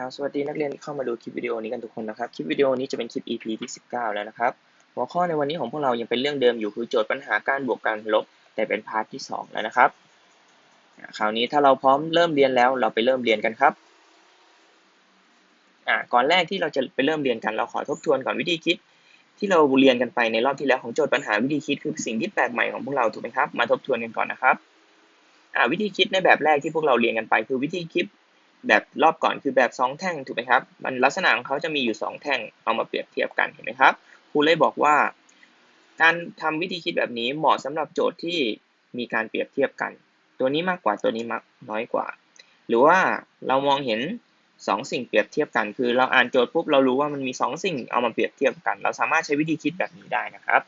ครับสวัสดีนักเรียนที่เข้ามาดูคลิปวิดีโอนี้กันทุกคนนะครับ คลิปวิดีโอนี้จะเป็นคลิป EP ที่ 19 แล้วนะครับ หัวข้อในวันนี้ของพวกเรายังเป็นเรื่องเดิมอยู่คือโจทย์ปัญหาการบวกการลบ แต่เป็นพาร์ทที่ 2 แล้วนะครับ คราวนี้ถ้าเราพร้อมเริ่มเรียนแล้วเราไปเริ่มเรียนกันครับ อ่า ก่อนแรกที่เราจะไปเริ่มเรียนกันเราขอทบทวนก่อนวิธีคิด ที่เราเรียนกันไปในรอบที่แล้วของโจทย์ปัญหาวิธีคิดคือสิ่งที่แปลกใหม่ของพวกเราถูกไหมครับ มาทบทวนกันก่อนนะครับ อ่า วิธีคิดในแบบแรกที่พวกเราเรียนกันไป คือวิธีคิด แบบรอบก่อนคือแบบ 2 แท่งถูกไหมครับ มันลักษณะของเขาจะมีอยู่ 2 แท่งเอามาเปรียบเทียบกันเห็นไหมครับครูเลยบอกว่า การทำวิธีคิดแบบนี้เหมาะสำหรับโจทย์ที่มีการเปรียบเทียบกัน ตัวนี้มากกว่าตัวนี้มากน้อยกว่า หรือว่าเรามองเห็น 2 สิ่งเปรียบเทียบกัน คือเราอ่านโจทย์ปุ๊บเรารู้ว่ามันมี 2 สิ่งเอามาเปรียบเทียบกัน เราสามารถใช้วิธีคิดแบบนี้ได้นะครับ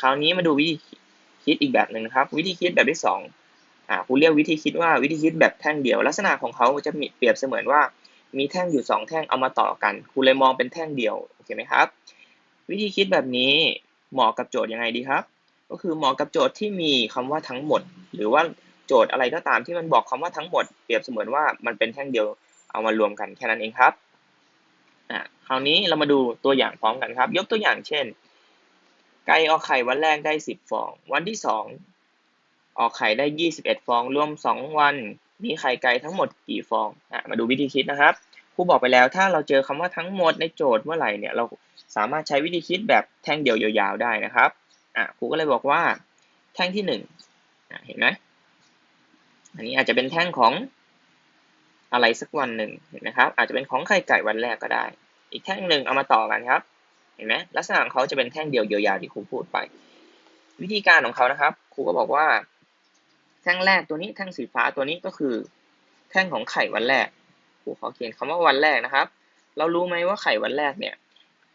คราวนี้มาดูวิธีคิดอีกแบบหนึ่งนะครับ วิธีคิดแบบที่ 2 อ่าครูเรียกวิธีคิดว่าวิธีคิดแบบแท่งเดียว ลักษณะของเขาจะมีเปรียบเสมือนว่า มีแท่งอยู่ 2 แท่งเอามาต่อกันครูเลยมองเป็นแท่งเดียวโอเคไหมครับ วิธีคิดแบบนี้เหมาะกับโจทย์ยังไงดีครับ ก็คือเหมาะกับโจทย์ที่มีคำว่าทั้งหมด หรือว่าโจทย์อะไรก็ตามที่มันบอกคำว่าทั้งหมดเปรียบเสมือนว่ามันเป็นแท่งเดียวเอามารวมกันแค่นั้นเองครับอ่าคราวนี้เรามาดูตัวอย่างพร้อมกันครับ ยกตัวอย่างเช่น ไก่ออกไข่วันแรกได้ 10 ฟอง วันที่ 2 ออกไข่ได้ 21 ฟอง รวม 2 วัน มีไข่ไก่ทั้งหมดกี่ฟองอะมาดูวิธีคิดนะครับครูบอกไปแล้วถ้าเราเจอคำว่าทั้งหมดในโจทย์เมื่อไหร่เนี่ยเราสามารถใช้วิธีคิดแบบแท่งเดียวยาวๆได้นะครับอะครูก็เลยบอกว่า แท่งที่1อะเห็นไหมอันนี้อาจจะเป็นแท่งของอะไรสักวันหนึ่งเห็นไหมครับ อาจจะเป็นของไข่ไก่วันแรกก็ได้ อีกแท่งหนึ่งเอามาต่อกันครับ เห็นไหมลักษณะของเขาจะเป็นแท่งเดียวยาวๆที่ครูพูดไป วิธีการของเขานะครับครูก็บอกว่า ท่งแรกตัวนี้แท่งสีฟ้าตัวนี้ก็คือ แท่งของไข่วันแรกครูขอเขียนคำว่าวันแรกนะครับ เรารู้ไหมว่าไข่วันแรกเนี่ย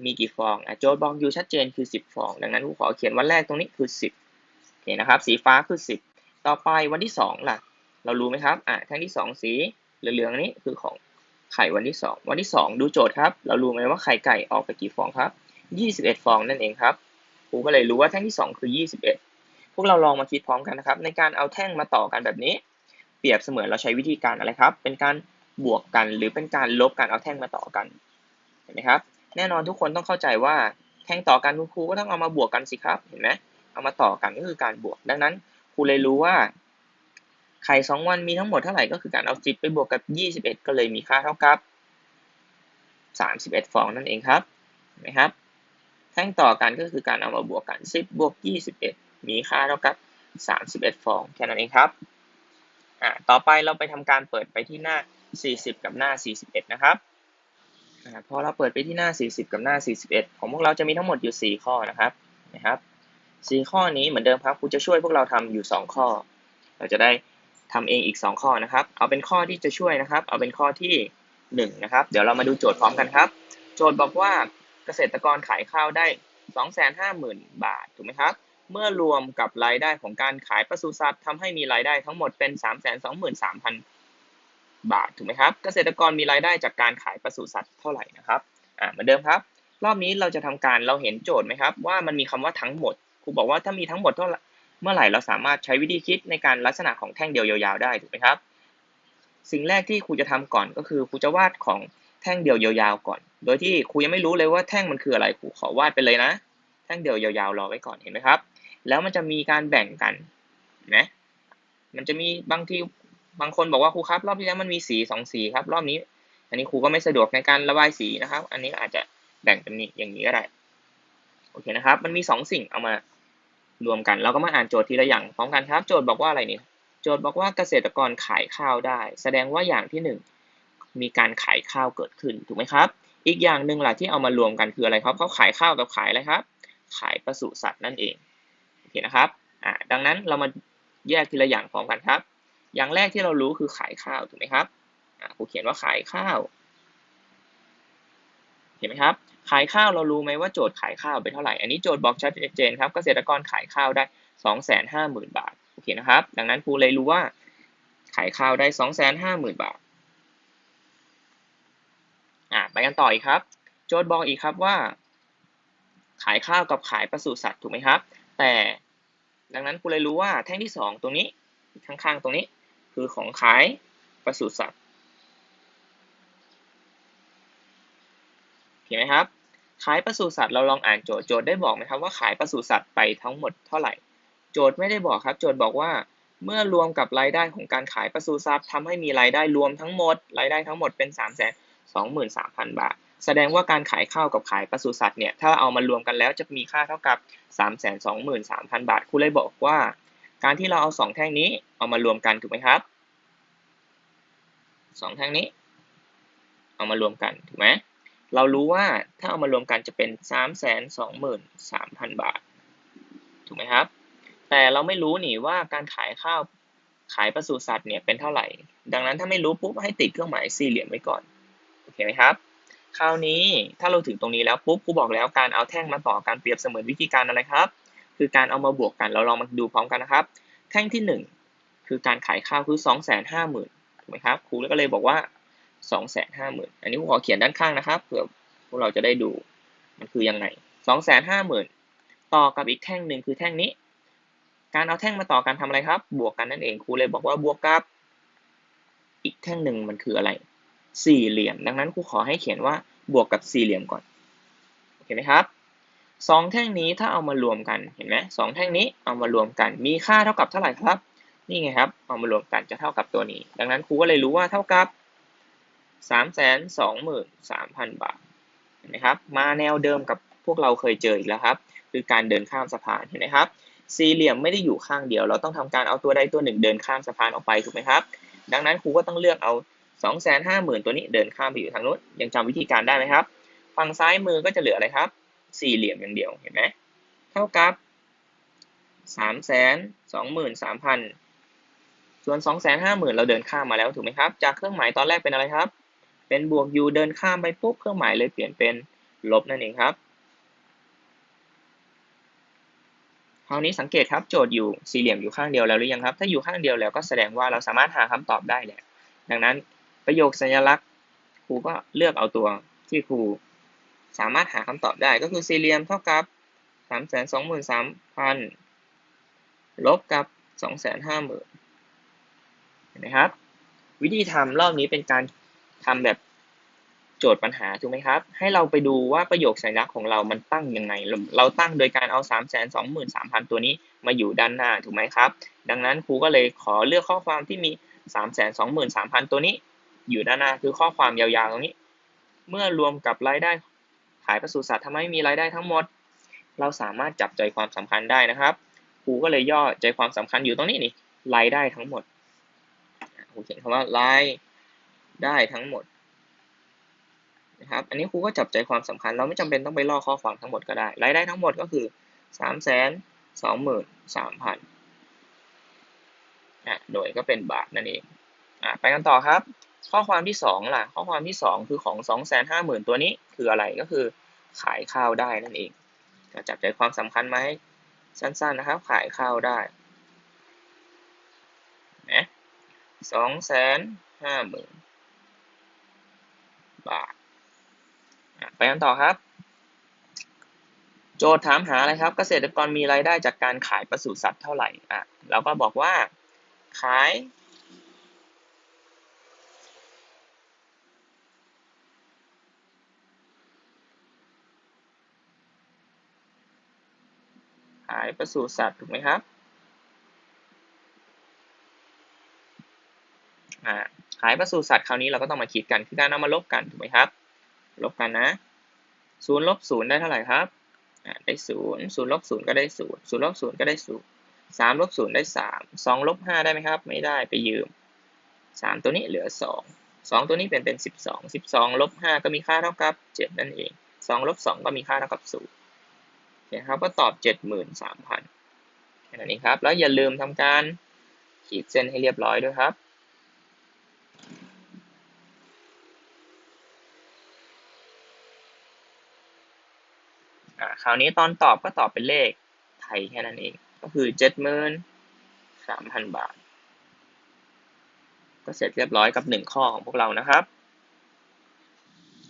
มีกี่ฟองอะโจทย์บอกอยู่ชัดเจนคือ 10 ฟอง ดังนั้นครูขอเขียนวันแรกตรงนี้คือ 10โอเคนะครับ สีฟ้าคือ 10 ต่อไปวันที่2ล่ะ เรารู้ไหมครับอะแท่งที่ 2 สีเหลืองๆนี้คือของไข่วันที่ 2 วันที่ 2 ดูโจทย์ครับ เรารู้ไหมว่าไข่ไก่ออกไปกี่ฟองครับ 21 ฟองนั่นเองครับครูก็เลยรู้ว่าแท่งที่ 2 คือ 21 พวกเราลองมาคิดพร้อมกันนะครับ ในการเอาแท่งมาต่อกันแบบนี้ เปรียบเสมือนเราใช้วิธีการอะไรครับ เป็นการบวกกันหรือเป็นการลบกันเอาแท่งมาต่อกันเห็นไหมครับ แน่นอนทุกคนต้องเข้าใจว่าแท่งต่อกันครูก็ต้องเอามาบวกกันสิครับเห็นไหมเอามาต่อกันก็คือการบวก ดังนั้นครูเลยรู้ว่าไข่สองวันมีทั้งหมดเท่าไหร่ก็คือการเอา 10 ไปบวกกับ 21 ก็เลยมีค่าเท่ากับ 31 ฟองนั่นเองครับเห็นไหมครับ แท่งต่อกันก็คือการเอามาบวกกัน 10 บวก 21 มีค่าเท่ากับ 31 ฟองแค่นั้นเองครับอ่าต่อไปเราไปทำการเปิดไปที่หน้า 40 กับหน้า 41 นะครับอ่าพอเราเปิดไปที่หน้า 40 กับหน้า 41 ของพวกเราจะมีทั้งหมดอยู่ 4 ข้อนะครับนะครับ 4 ข้อนี้เหมือนเดิมครับครูจะช่วยพวกเราทำอยู่ 2 ข้อ เราจะได้ทำเองอีก 2 ข้อนะครับ เอาเป็นข้อที่จะช่วยนะครับ เอาเป็นข้อที่1นะครับ เดี๋ยวเรามาดูโจทย์พร้อมกันครับ โจทย์บอกว่าเกษตรกรขายข้าวได้ 250,000 บาท ถูกไหมครับ เมื่อรวมกับรายได้ของการขายปศุสัตว์ทำให้มีรายได้ทั้งหมดเป็น 323,000 บาทถูกไหมครับ เกษตรกรมีรายได้จากการขายปศุสัตว์เท่าไหร่นะครับอ่าเหมือนเดิมครับ รอบนี้เราจะทำการเราเห็นโจทย์ไหมครับ ว่ามันมีคำว่าทั้งหมดครูบอกว่าถ้ามีทั้งหมดเท่าไหร่เมื่อไหร่เราสามารถใช้วิธีคิดในการลักษณะของแท่งเดียวยาวๆได้ถูกไหมครับ สิ่งแรกที่ครูจะทำก่อนก็คือครูจะวาดของแท่งเดียวยาวๆก่อน โดยที่ครูยังไม่รู้เลยว่าแท่งมันคืออะไรครูขอวาดไปเลยนะ แท่งเดียวยาวๆรอไว้ก่อนเห็นไหมครับ แล้วมันจะมีการแบ่งกันนะมันจะมีบางทีบางคนบอกว่าครูครับ รอบที่แล้วมันมีสีสองสีครับ รอบนี้ อันนี้ครูก็ไม่สะดวกในการระบายสีนะครับ อันนี้อาจจะแบ่งเป็นนี้อย่างนี้ก็ได้โอเคนะครับ มันมีสองสิ่งเอามารวมกัน เราก็มาอ่านโจทย์ทีละอย่างพร้อมกันครับ โจทย์บอกว่าอะไรนี่โจทย์บอกว่าเกษตรกรขายข้าวได้ แสดงว่าอย่างที่หนึ่งมีการขายข้าวเกิดขึ้นถูกไหมครับ อีกอย่างหนึ่งหล่ะที่เอามารวมกันคืออะไรครับเขาขายข้าวกับขายอะไรครับ ขายปศุสัตว์นั่นเอง เคนะครับอ่าดังนั้นเรามาแยกทีละอย่างพร้อมกันครับ อย่างแรกที่เรารู้คือขายข้าวถูกไหมครับอ่าครูเขียนว่าขายข้าวเห็นไหมครับ ขายข้าวเรารู้ไหมว่าโจทย์ขายข้าวไปเท่าไหร่ อันนี้โจทย์บอกชัดเจนครับ เกษตรกรขายข้าวได้สองแสนห้าหมื่นบาท โอเคนะครับ ดังนั้นครูเลยรู้ว่า ขายข้าวได้สองแสนห้าหมื่นบาท อ่าไปกันต่ออีกครับ โจทย์บอกอีกครับว่า ขายข้าวกับขายปศุสัตว์ถูกไหมครับ แต่ ดังนั้นกูเลยรู้ว่าแท่งที่ 2 ตรงนี้ข้างๆ ตรงนี้คือของขายปศุสัตว์เห็นไหมครับ ขายปศุสัตว์เราลองอ่านโจทย์โจทย์ได้บอกไหมครับว่าขายปศุสัตว์ไปทั้งหมดเท่าไหร่ โจทย์ไม่ได้บอกครับ โจทย์บอกว่าเมื่อรวมกับรายได้ของการขายปศุสัตว์ทำให้มีรายได้รวมทั้งหมดรายได้ทั้งหมดเป็น 3 2 3 0 0 0 บาท แสดงว่าการขายข้าวกับขายปศุสัตว์เนี่ยถ้าเอามารวมกันแล้วจะมีค่าเท่ากับ 3 2 3 0 0 0 บาทครูเลยบอกว่า การที่เราเอา 2 แท่งนี้เอามารวมกันถูกไหมครับ 2 แท่งนี้ เอามารวมกันถูกไหมเรารู้ว่าถ้าเอามารวมกันจะเป็น 3 2 3 0 0 0 บาท ถูกไหมครับ แต่เราไม่รู้นี่ว่าการขายข้าวขายปศุสัตว์เนี่ยเป็นเท่าไหร่ ดังนั้นถ้าไม่รู้ปุ๊บให้ติดเครื่องหมายสี่เหลี่ยมไว้ก่อน โอเคไหมครับ คราวนี้ถ้าเราถึงตรงนี้แล้วปุ๊บครูบอกแล้วการเอาแท่งมาต่อการเปรียบเสมือนวิธีการอะไรครับ คือการเอามาบวกกันเราลองมาดูพร้อมกันนะครับ แท่งที่ 1 คือการขายข้าวคือ 2 5 0 0 0 0ถูกไหมครับครูก็เลยบอกว่า 2 5 0 0 0 0อันนี้ครูขอเขียนด้านข้างนะครับเผื่อพวกเราจะได้ดูมันคือยังไง 2 5 0 0 0 0 ต่อกับอีกแท่งหนึ่งคือแท่งนี้ การเอาแท่งมาต่อกันทำอะไรครับ บวกกันนั่นเองครูเลยบอกว่าบวกกับ อีกแท่งหนึ่งมันคืออะไร สี่เหลี่ยม ดังนั้นครูขอให้เขียนว่าบวกกับสี่เหลี่ยมก่อนโอเคไหมครับสองแท่งนี้ถ้าเอามารวมกันเห็นไหมสองแท่งนี้เอามารวมกัน มีค่าเท่ากับเท่าไหร่ครับ นี่ไงครับ เอามารวมกันจะเท่ากับตัวนี้ ดังนั้นครูก็เลยรู้ว่าเท่ากับสามแสนสองหมื่นสามพันบาทเห็นไหมครับ มาแนวเดิมกับพวกเราเคยเจออีกแล้วครับ คือการเดินข้ามสะพานเห็นไหมครับ สี่เหลี่ยมไม่ได้อยู่ข้างเดียว เราต้องทำการเอาตัวใดตัวหนึ่งเดินข้ามสะพานออกไปถูกไหมครับ ดังนั้นครูก็ต้องเลือกเอา 2 5 0 0 0 0 ตัวนี้เดินข้ามไปอยู่ทางนู้นยังจำวิธีการได้ไหมครับ ฝั่งซ้ายมือก็จะเหลืออะไรครับ สี่เหลี่ยมอย่างเดียวเห็นไหมเท่ากับ 3 2 3 0 0 0 ส่วน 2 5 0 0 0 0 เราเดินข้ามมาแล้วถูกไหมครับ จากเครื่องหมายตอนแรกเป็นอะไรครับ เป็นบวก u เดินข้ามไปปุ๊บเครื่องหมายเลยเปลี่ยนเป็นลบนั่นเองครับคราวนี้สังเกตครับโจทย์อยู่สี่เหลี่ยมอยู่ข้างเดียวแล้วหรือยังครับ ถ้าอยู่ข้างเดียวแล้วก็แสดงว่าเราสามารถหาคำตอบได้แหละดังนั้น ประโยคสัญลักษณ์ ครูก็เลือกเอาตัวที่ครูสามารถหาคำตอบได้ก็คือสี่เหลี่ยมเท่ากับสามแสนสองหมื่นสามพันลบกับสองแสนห้าหมื่นเห็นไหมครับ วิธีทำรอบนี้เป็นการทำแบบโจทย์ปัญหาถูกไหมครับ ให้เราไปดูว่าประโยคสัญลักษณ์ของเรามันตั้งยังไง เราตั้งโดยการเอา 3 2 3 0 0 0 ตัวนี้มาอยู่ด้านหน้าถูกไหมครับ ดังนั้นครูก็เลยขอเลือกข้อความที่มี 3 2 3 0 0 0 ตัวนี้ อยู่ด้านหน้าคือข้อความยาวๆตรงนี้ เมื่อรวมกับรายได้ขายปศุสัตว์ทำให้มีรายได้ทั้งหมด เราสามารถจับใจความสำคัญได้นะครับครูก็เลยย่อใจความสำคัญอยู่ตรงนี้นี่รายได้ทั้งหมดครูเขียนคำว่ารายได้ทั้งหมดนะครับอันนี้ครูก็จับใจความสำคัญ เราไม่จำเป็นต้องไปลอกข้อความทั้งหมดก็ได้ รายได้ทั้งหมดก็คือสามแสนสองหมื่นสามพันอะโดยก็เป็นบาทนั่นเองอะไปกันต่อครับ ข้อความที่สองล่ะ ข้อความที่สองคือของสองแสนห้าหมื่นตัวนี้คืออะไรก็คือขายข้าวได้นั่นเองจับใจความสำคัญมาให้สั้นๆนะครับ ขายข้าวได้นะสองแสนห้าหมื่นบาทไปกันต่อครับ โจทย์ถามหาอะไรครับ เกษตรกรมีรายได้จากการขายปศุสัตว์เท่าไหร่อะเราก็บอกว่าขายายปศุสัตว์ถูกไหมครับอ่าขายปศุสัตว์คราวนี้เราก็ต้องมาคิดกันคือการเอามาลบกันถูกไหมครับ ลบกันนะศูนย์ลบศูนย์ได้เท่าไหร่ครับได้ศูนย์ศูนย์ลบศูนย์ก็ได้ศูนย์ศูนย์ลบศูนย์ก็ได้ศูนย์สามลบศูนย์ได้สามสองลบห้าได้ไหมครับ ไม่ได้ไปยืมสามตัวนี้เหลือสองสองตัวนี้เป็นเป็นสิบสองสิบสองลบห้าก็มีค่าเท่ากับเจ็ดนั่นเองสองลบสองก็มีค่าเท่ากับศูนย์ นะครับก็ตอบเจ็ดหมื่นสามพันแค่นี้ครับ แล้วอย่าลืมทำการขีดเส้นให้เรียบร้อยด้วยครับคราวนี้ตอนตอบก็ตอบเป็นเลขไทยแค่นั้นเอง ก็คือเจ็ดหมื่นสามพันบาท ก็เสร็จเรียบร้อยกับหนึ่งข้อของพวกเรานะครับ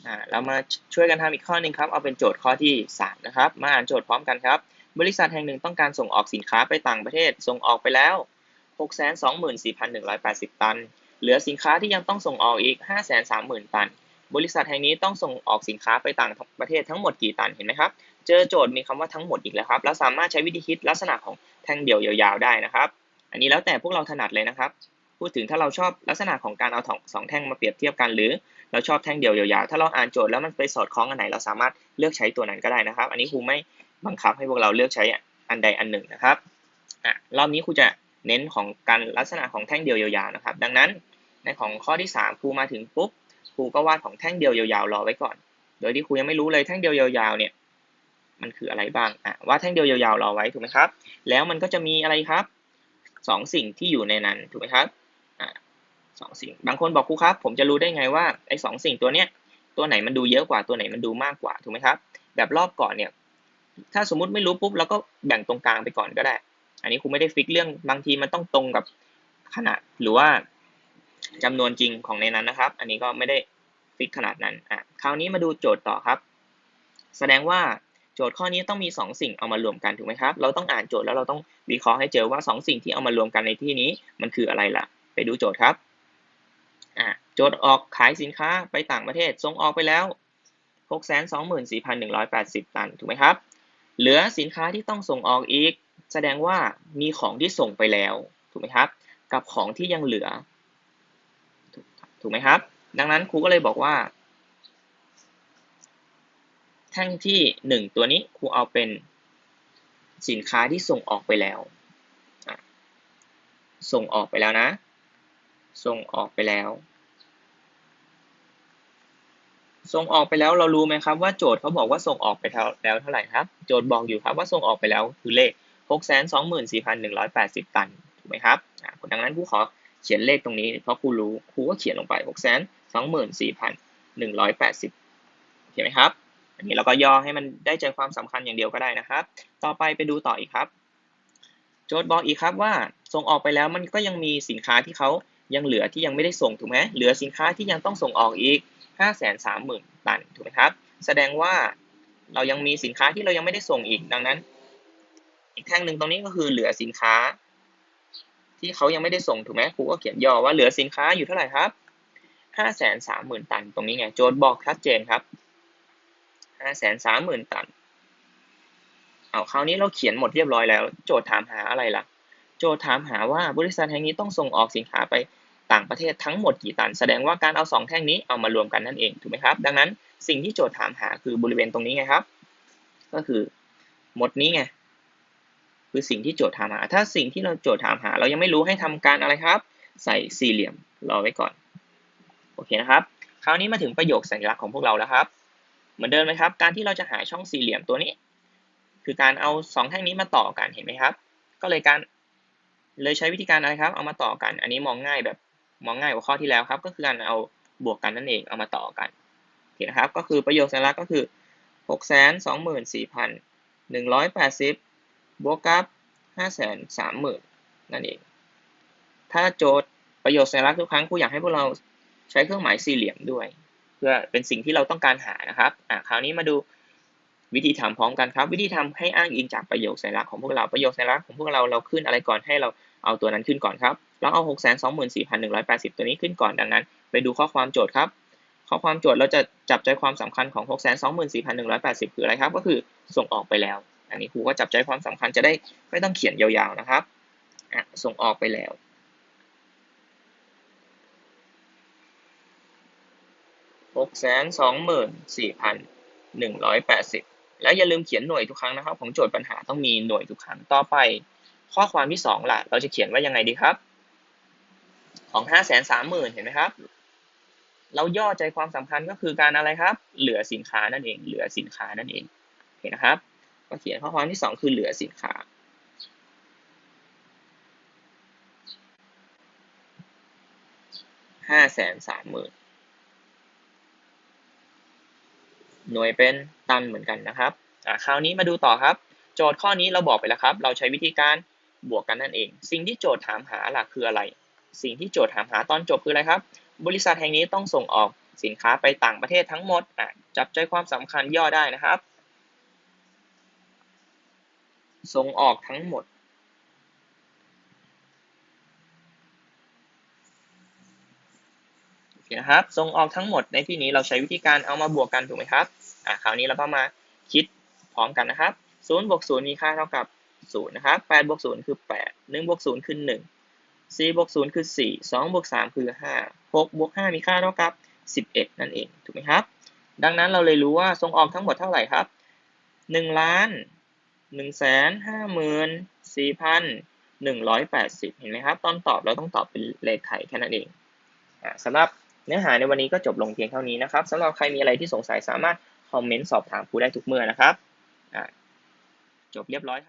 อ่าเรามาช่วยกันทำอีกข้อหนึ่งครับ เอาเป็นโจทย์ข้อที่สามนะครับ มาอ่านโจทย์พร้อมกันครับ บริษัทแห่งหนึ่งต้องการส่งออกสินค้าไปต่างประเทศ ส่งออกไปแล้ว 624,180 ตัน เหลือสินค้าที่ยังต้องส่งออกอีก 530,000 ตัน บริษัทแห่งนี้ต้องส่งออกสินค้าไปต่างประเทศทั้งหมดกี่ตัน เห็นไหมครับ เจอโจทย์มีคำว่าทั้งหมดอีกแล้วครับแล้วสามารถใช้วิธีคิดลักษณะของแท่งเดี่ยวยาวๆ ได้นะครับ อันนี้แล้วแต่พวกเราถนัดเลยนะครับ พูดถึงถ้าเราชอบลักษณะของการเอาสองแท่งมาเปรียบเทียบกันหรือ เราชอบแท่งเดียวยาวๆ ถ้าเราอ่านโจทย์แล้วมันไปสอดคล้องอันไหน เราสามารถเลือกใช้ตัวนั้นก็ได้นะครับ อันนี้ครูไม่บังคับให้พวกเราเลือกใช้อันใดอันหนึ่งนะครับอะรอบนี้ครูจะเน้นของการลักษณะของแท่งเดียวยาวๆนะครับ ดังนั้นในของข้อที่3ครูมาถึงปุ๊บครูก็วาดของแท่งเดียวยาวๆรอไว้ก่อน โดยที่ครูยังไม่รู้เลยแท่งเดียวยาวๆเนี่ยมันคืออะไรบ้างอะวาดแท่งเดียวยาวๆรอไว้ถูกไหมครับ แล้วมันก็จะมีอะไรครับสองสิ่งที่อยู่ในนั้นถูกไหมครับ สองสิ่ง บางคนบอกครูครับ ผมจะรู้ได้ไงว่าไอ้สองสิ่งตัวเนี้ยตัวไหนมันดูเยอะกว่าตัวไหนมันดูมากกว่าถูกไหมครับ แบบรอบก่อนเนี่ยถ้าสมมุติไม่รู้ปุ๊บเราก็แบ่งตรงกลางไปก่อนก็ได้ อันนี้ครูไม่ได้ฟิกเรื่องบางทีมันต้องตรงกับขนาดหรือว่าจำนวนจริงของในนั้นนะครับ อันนี้ก็ไม่ได้ฟิกขนาดนั้นอะคราวนี้มาดูโจทย์ต่อครับ แสดงว่าโจทย์ข้อนี้ต้องมี 2 สิ่งเอามารวมกันถูกไหมครับ เราต้องอ่านโจทย์แล้วเราต้องวิเคราะห์ให้เจอว่า 2 สิ่งที่เอามารวมกันในที่นี้มันคืออะไรล่ะ ไปดูโจทย์ครับ อะจทย์ออกขายสินค้าไปต่างประเทศส่งออกไปแล้ว 624,180 ตัน ถูกไหมครับ เหลือสินค้าที่ต้องส่งออกอีก แสดงว่ามีของที่ส่งไปแล้ว ถูกไหมครับ กับของที่ยังเหลือ ถูกไหมครับ ดังนั้นครูก็เลยบอกว่า แท่งที่หนึ่งตัวนี้ครูเอาเป็นสินค้าที่ส่งออกไปแล้ว ส่งออกไปแล้วนะ ส่งออกไปแล้ว ส่งออกไปแล้วเรารู้ไหมครับว่าโจทย์เขาบอกว่าส่งออกไปแล้วเท่าไหร่ครับ โจทย์บอกอยู่ครับว่าส่งออกไปแล้วคือเลข 624,180 ตัน ถูกไหมครับดังนั้นผู้ขอเขียนเลขตรงนี้เพราะครูรู้ครูก็เขียนลงไป 6 2 4 1 8 0เห็นไหมครับ อันนี้เราก็ย่อให้มันได้ใจความสำคัญอย่างเดียวก็ได้นะครับ ต่อไปไปดูต่ออีกครับ โจทย์บอกอีกครับว่าส่งออกไปแล้วมันก็ยังมีสินค้าที่เขา ยังเหลือที่ยังไม่ได้ส่งถูกไหมเหลือสินค้าที่ยังต้องส่งออกอีก 5 3 0 0 0 0 ตันถูกไหมครับ แสดงว่าเรายังมีสินค้าที่เรายังไม่ได้ส่งอีกดังนั้น อีกแท่งหนึ่งตรงนี้ก็คือเหลือสินค้า ที่เขายังไม่ได้ส่งถูกไหมครูก็เขียนย่อว่าเหลือสินค้าอยู่เท่าไหร่ครับห้าแสนสามหมื่นตัน ตรงนี้ไงโจทย์บอกชัดเจนครับห้าแสนสามหมื่นตันเอาคราวนี้เราเขียนหมดเรียบร้อยแล้ว โจทย์ถามหาอะไรล่ะ โจทย์ถามหาว่าบริษัทแห่งนี้ต้องส่งออกสินค้าไป ต่างประเทศทั้งหมดกี่ตัน แสดงว่าการเอาสองแท่งนี้เอามารวมกันนั่นเองถูกไหมครับ ดังนั้นสิ่งที่โจทย์ถามหาคือบริเวณตรงนี้ไงครับ ก็คือหมดนี้ไงคือสิ่งที่โจทย์ถามหา ถ้าสิ่งที่เราโจทย์ถามหา เรายังไม่รู้ให้ทำการอะไรครับ ใส่สี่เหลี่ยมรอไว้ก่อนโอเคนะครับ คราวนี้มาถึงประโยคสัญลักษณ์ของพวกเราแล้วครับ เหมือนเดิมไหมครับ การที่เราจะหาช่องสี่เหลี่ยมตัวนี้ คือการเอาสองแท่งนี้มาต่อกันเห็นไหมครับ ก็เลยการเลยใช้วิธีการอะไรครับ เอามาต่อกัน อันนี้มองง่ายแบบ มองง่ายกว่าข้อที่แล้วครับ ก็คือการเอาบวกกันนั่นเองเอามาต่อกันโอเคนะครับ ก็คือประโยคสัญลักษณ์ก็คือ 6 2 4 1 8 0 บวกกับห้าแสนสามหมื่นนั่นเอง ถ้าโจทย์ประโยชน์สัญลักษณ์ทุกครั้งครูอยากให้พวกเราใช้เครื่องหมายสี่เหลี่ยมด้วย เพื่อเป็นสิ่งที่เราต้องการหานะครับอ่าคราวนี้มาดูวิธีทำพร้อมกันครับ วิธีทำให้อ้างอิงจากประโยคสัญลักษณ์ของพวกเราประโยคสัญลักษณ์ของพวกเราเราขึ้นอะไรก่อนให้เราเอาตัวนั้นขึ้นก่อนครับ เราเอา 6 2 4 1 8 0 ตัวนี้ขึ้นก่อน ดังนั้น ไปดูข้อความโจทย์ครับ ข้อความโจทย์เราจะจับใจความสำคัญของ 6 2 4 1 8 0 คืออะไรครับ ก็คือส่งออกไปแล้ว อันนี้ครูก็จับใจความสำคัญจะได้ไม่ต้องเขียนยาวๆนะครับส่งออกไปแล้วหกแสนสองหมื่นสี่พันหนึ่งร้อยแปดสิบแล้วอย่าลืมเขียนหน่วยทุกครั้งนะครับ ของโจทย์ปัญหาต้องมีหน่วยทุกครั้ง ต่อไป ข้อความที่สองล่ะ เราจะเขียนว่ายังไงดีครับ ของห้าแสนสามหมื่นเห็นไหมครับ เราย่อใจความสำคัญก็คือการอะไรครับ เหลือสินค้านั่นเอง เหลือสินค้านั่นเอง เห็นนะครับก็เขียนข้อความที่สองคือเหลือสินค้าห้าแสนสามหมื่นหน่วยเป็นตันเหมือนกันนะครับอ่าคราวนี้มาดูต่อครับ โจทย์ข้อนี้เราบอกไปแล้วครับ เราใช้วิธีการบวกกันนั่นเอง สิ่งที่โจทย์ถามหาหลักคืออะไร สิ่งที่โจทย์ถามหาตอนจบคืออะไรครับ บริษัทแห่งนี้ต้องส่งออกสินค้าไปต่างประเทศทั้งหมดอะจับใจความสำคัญย่อได้นะครับ ส่งออกทั้งหมด นะครับ ส่งออกทั้งหมดในที่นี้เราใช้วิธีการเอามาบวกกันถูกไหมครับ อ่าคราวนี้เราก็มาคิดพร้อมกันนะครับศูนย์บวกศูนย์มีค่าเท่ากับศูนย์นะครับแปดบวกศูนย์คือแปดหนึ่งบวกศูนย์คือห นึ่งสี่บวกศูนย์คือสี่สองบวกสามคือห้าหกบวกห้ามีค่าเท่ากับสิบเอ็ดนั่นเอง ถูกไหมครับ ดังนั้นเราเลยรู้ว่าส่งออกทั้งหมดเท่าไหร่ครับหนึ่งล้านหนึ่งแสนห้าหมื่นสี่พันหนึ่งร้อยแปดสิบเห็นไหมครับ ตอนตอบเราต้องตอบเป็นเลขไทยแค่นั้นเองอสำหรับเนื้อหาในวันนี้ก็จบลงเพียงเท่านี้นะครับสำหรับใครมีอะไรที่สงสัยสามารถคอมเมนต์สอบถามครูได้ทุกเมื่อนะครับ จบเรียบร้อย